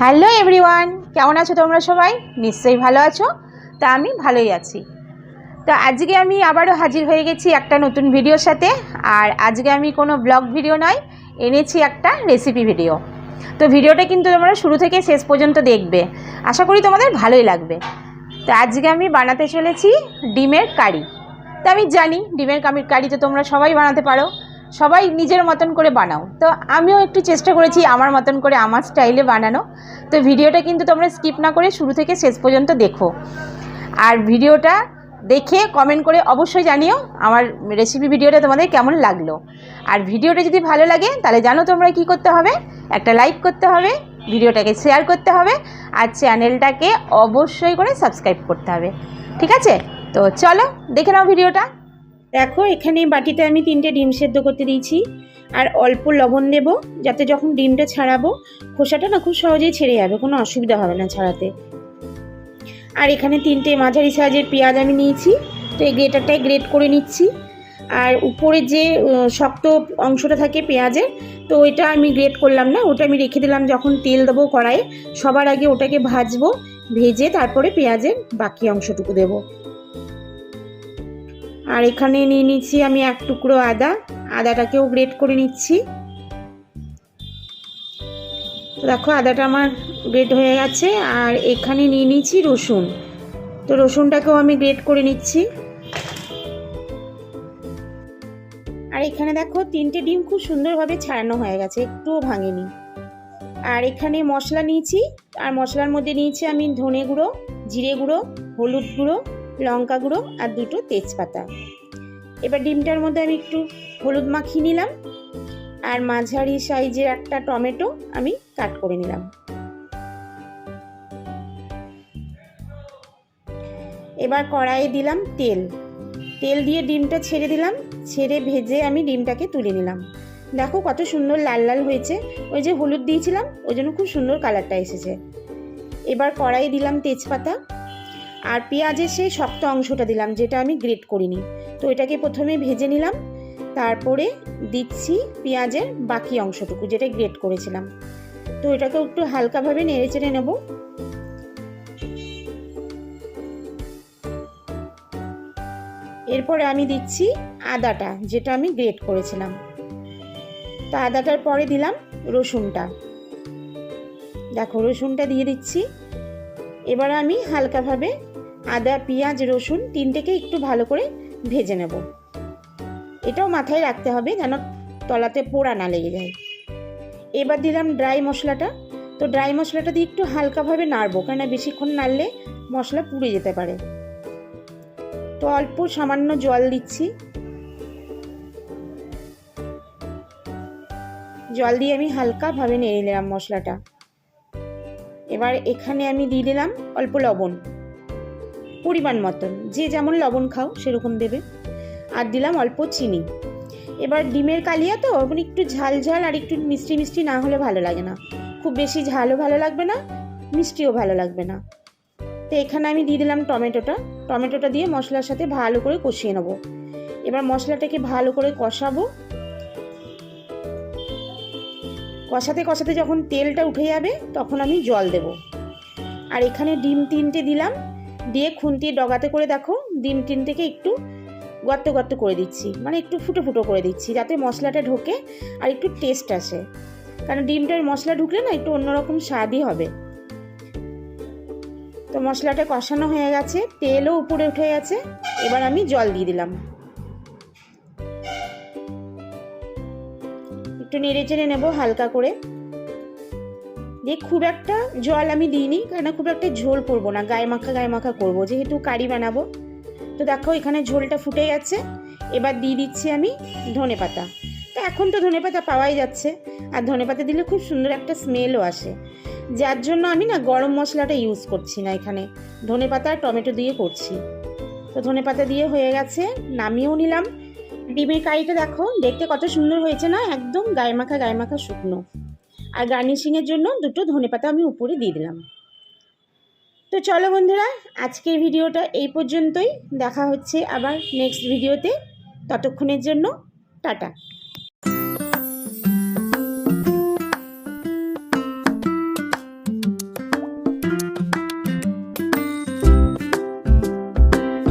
Hello everyone, কেমন আছো তোমরা সবাই? নিশ্চয়ই ভালো আছো। তা আমি ভালোই আছি। তো আজকে আমি আবারও হাজির হয়ে গেছি একটা নতুন ভিডিওর সাথে, আর আজকে আমি কোনো ব্লগ ভিডিও নয়, এনেছি একটা রেসিপি ভিডিও তো ভিডিওটা কিন্তু তোমরা শুরু থেকে শেষ পর্যন্ত দেখবে। আশা করি তোমাদের ভালোই লাগবে। তো আজকে আমি বানাতে চলেছি ডিমের কারি। তো আমি জানি ডিমের কামির কারি তো তোমরা সবাই বানাতে পারো। সবাই নিজের মতন করে বানাও। তো আমিও একটু চেষ্টা করেছি আমার মতন করে আমার স্টাইলে বানানো। তো ভিডিওটা কিন্তু তোমরা স্কিপ না করে শুরু থেকে শেষ পর্যন্ত দেখো। আর ভিডিওটা দেখে কমেন্ট করে অবশ্যই জানিও আমার রেসিপি ভিডিওটা তোমাদের কেমন লাগল। আর ভিডিওটা যদি ভালো লাগে, তাহলে জানো তোমরা কি করতে হবে? একটা লাইক করতে হবে, ভিডিওটাকে শেয়ার করতে হবে, আর চ্যানেলটাকে অবশ্যই করে সাবস্ক্রাইব করতে হবে। ঠিক আছে? তো চলো, দেখে নাও ভিডিওটা। দেখো, এখানে বাটিতে আমি তিনটে ডিম সেদ্ধ করতে দিয়েছি। আর অল্প লবণ দেব, যাতে যখন ডিমটা ছাড়াবো, খোসাটা না খুব সহজেই ছেড়ে যাবে, কোনো অসুবিধা হবে না ছাড়াতে। আর এখানে তিনটে মাঝারি সাইজের পেঁয়াজ আমি নিয়েছি, তো এই গ্রেটারটাই গ্রেট করে নিচ্ছি। আর উপরে যে শক্ত অংশটা থাকে পেঁয়াজের, তো ওইটা আমি গ্রেট করলাম না, ওটা আমি রেখে দিলাম যখন তেল দেবো কড়াইয়ে, সবার আগে ওটাকে ভাজবো, ভেজে তারপরে পেঁয়াজের বাকি অংশটুকু দেবো। আর এখানে নিয়ে নিচ্ছি আমি এক টুকরো আদা। আদাটাকেও গ্রেট করে নিচ্ছি। দেখো, আদাটা আমার গ্রেট হয়ে গেছে। আর এখানে নিয়ে নিচ্ছি রসুন। তো রসুনটাকেও আমি গ্রেট করে নিচ্ছি। আর এখানে দেখো, তিনটে ডিম খুব সুন্দরভাবে ছাড়ানো হয়ে গেছে, একটুও ভাঙেনি। আর এখানে মশলা নিয়েছি। আর মশলার মধ্যে নিয়েছি আমি ধনে গুঁড়ো, জিরে গুঁড়ো, হলুদ গুঁড়ো। লঙ্কা গুঁড়ো আর দুটো তেজপাতা। এবার ডিমটার মধ্যে আমি একটু হলুদ মাখিয়ে নিলাম আর মাঝারি সাইজের একটা টমেটো আমি কাট করে নিলাম। এবার কড়াইয়ে দিলাম তেল। তেল দিয়ে ডিমটা ছেড়ে দিলাম, ছেড়ে ভেজে আমি ডিমটাকে তুলে নিলাম। দেখো কত সুন্দর লাল লাল হয়েছে। ওই যে হলুদ দিয়েছিলাম, ওই জন্য খুব সুন্দর কালারটা এসেছে। এবার কড়াইয়ে দিলাম তেজপাতা। আর পেঁয়াজের সেই শক্ত অংশটা দিলাম, যেটা আমি গ্রেট করিনি। তো এটাকে প্রথমে ভেজে নিলাম, তারপরে দিচ্ছি পেঁয়াজের বাকি অংশটুকু, যেটা গ্রেট করেছিলাম। তো এটাকে একটু হালকাভাবে নেড়ে চেড়ে নেব। এরপরে আমি দিচ্ছি আদাটা, যেটা আমি গ্রেট করেছিলাম। তো আদাটার পরে দিলাম রসুনটা। দেখো, রসুনটা দিয়ে দিচ্ছি। এবার আমি হালকাভাবে আদা, পেঁয়াজ, রসুন তিনটেকে একটু ভালো করে ভেজে নেব। এটাও মাথায় রাখতে হবে যেন তলাতে পোড়া না লেগে যায়। এবার দিলাম ড্রাই মশলাটা। তো ড্রাই মশলাটা দিয়ে একটু হালকাভাবে নাড়বো কেন বেশিক্ষণ নাড়লে মশলা পুড়ে যেতে পারে। তো অল্প সামান্য জল দিচ্ছি। জল দিয়ে আমি হালকাভাবে নেড়ে নিলাম মশলাটা। এবার এখানে আমি দিয়ে দিলাম অল্প লবণ। পরিমাণ মতন। যে যেমন লবণ খাও, সেরকম দেবে। আর দিলাম অল্প চিনি। এবার ডিমের কালিয়া তো ওখানে একটু ঝাল ঝাল আর একটু মিষ্টি মিষ্টি না হলে ভালো লাগে না। খুব বেশি ঝালও ভালো লাগবে না, মিষ্টিও ভালো লাগবে না। তো এখানে আমি দিয়ে দিলাম টমেটোটা। টমেটোটা দিয়ে মশলার সাথে ভালো করে কষিয়ে নেব। এবার মশলাটাকে ভালো করে কষাবো। কষাতে কষাতে যখন তেলটা উঠে যাবে, তখন আমি জল দেব। আর এখানে ডিম তিনটে দিলাম। দিয়ে খুন্তি ডগাতে করে দেখো, ডিম তিনটেকে একটু গর্ত গর্ত করে দিচ্ছি। মানে একটু ফুটো ফুটো করে দিচ্ছি যাতে মশলাটা ঢোকে আর একটু টেস্ট আসে। কারণ ডিমটার মশলা ঢুকলে না একটু অন্যরকম স্বাদই হবে। তো মশলাটা কষানো হয়ে গেছে, তেলও উপরে উঠে গেছে, এবার আমি জল দিয়ে দিলাম। একটু নেড়ে চেড়ে নেব হালকা করে। দিয়ে খুব একটা জল আমি দিইনি কেন খুব একটা ঝোল করব না, গায়ে মাখা গায়ে মাখা করব, যেহেতু কারি বানাবো। তো দেখো, এখানে ঝোলটা ফুটে গেছে, এবার দিয়ে দিচ্ছি আমি ধনে পাতা। তো এখন তো ধনে পাতা পাওয়াই যাচ্ছে, আর ধনে পাতা দিলে খুব সুন্দর একটা স্মেলও আসে। যার জন্য আমি না গরম মশলাটা ইউজ করছি না এখানে, ধনে পাতা আর টমেটো দিয়ে করছি। তো ধনে পাতা দিয়ে হয়ে গেছে, নামিয়েও নিলাম। ডিমের কারিটা দেখো, দেখতে কত সুন্দর হয়েছে না, একদম গায়ে মাখা গায়ে মাখা শুকনো। আর গার্নিশিংয়ের জন্য দুটো ধনে পাতা আমি উপরে দিয়ে দিলাম। তো চলো বন্ধুরা, আজকের ভিডিওটা এই পর্যন্তই। দেখা হচ্ছে আবার নেক্সট ভিডিওতে ততক্ষণের জন্য টাটা।